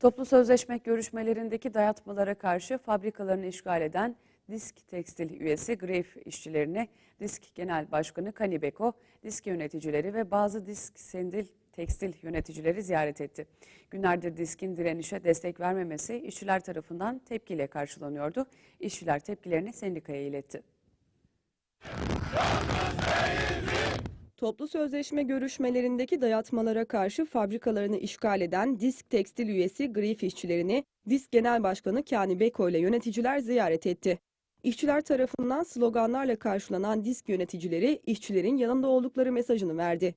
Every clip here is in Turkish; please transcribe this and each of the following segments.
Toplu sözleşme görüşmelerindeki dayatmalara karşı fabrikalarını işgal eden Disk Tekstil üyesi Greyf işçilerini Disk Genel Başkanı Kanibeko, Disk yöneticileri ve bazı Disk Sendil Tekstil yöneticileri ziyaret etti. Günlerdir Disk'in direnişe destek vermemesi işçiler tarafından tepkiyle karşılanıyordu. İşçiler tepkilerini sendikaya iletti. Toplu sözleşme görüşmelerindeki dayatmalara karşı fabrikalarını işgal eden Disk Tekstil üyesi Grif işçilerini Disk Genel Başkanı Kani Beko ile yöneticiler ziyaret etti. İşçiler tarafından sloganlarla karşılanan Disk yöneticileri işçilerin yanında oldukları mesajını verdi.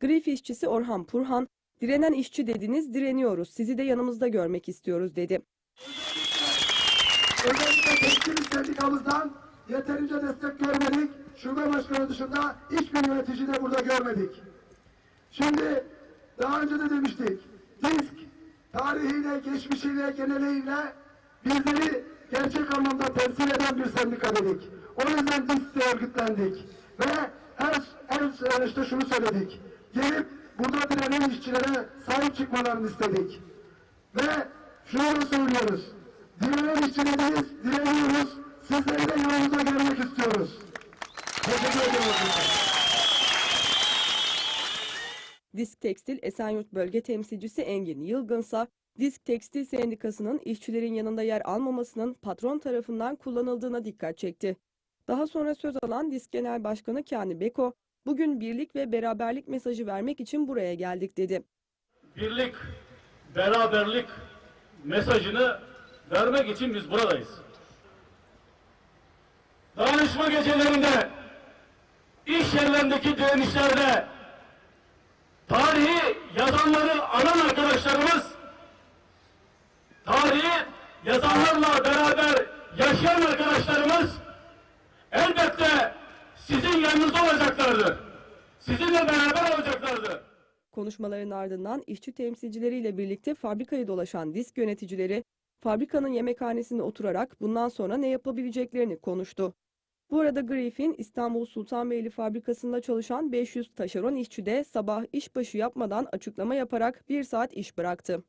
Grif işçisi Orhan Purhan, direnen işçi dediniz direniyoruz sizi de yanımızda görmek istiyoruz dedi. Özellikle tekstil sendikamızdan yeterince destek görmedik. Şube başkanı dışında hiçbir yönetici de burada görmedik. Şimdi daha önce de demiştik. Disk tarihiyle, geçmişiyle, geneliyle bizleri gerçek anlamda temsil eden bir sendika dedik. O yüzden Disk'te örgütlendik. Ve her, her işte şunu söyledik. Gelip burada direnen işçilere sahip çıkmalarını istedik. Ve şunu da söylüyoruz. Direnen işçileriyiz, direniyoruz. Sizleri de yanımıza görmek istiyoruz. Disk Tekstil Esenyurt Bölge Temsilcisi Engin Yılgınsa, Disk Tekstil Sendikası'nın işçilerin yanında yer almamasının patron tarafından kullanıldığına dikkat çekti. Daha sonra söz alan Disk Genel Başkanı Kani Beko, bugün birlik ve beraberlik mesajı vermek için buraya geldik dedi. birlik, beraberlik mesajını vermek için biz buradayız. Dayanışma gecelerinde, iş yerlerindeki direnişlerde tarihi yazanları anan arkadaşlarımız, tarihi yazanlarla beraber yaşayan arkadaşlarımız elbette sizin yanınızda olacaklardır. Sizinle beraber olacaklardır. Konuşmaların ardından işçi temsilcileriyle birlikte fabrikayı dolaşan disk yöneticileri, fabrikanın yemekhanesinde oturarak bundan sonra ne yapabileceklerini konuştu. Bu arada Griffin İstanbul Sultanbeyli fabrikasında çalışan 500 taşeron işçi de sabah işbaşı yapmadan açıklama yaparak bir saat iş bıraktı.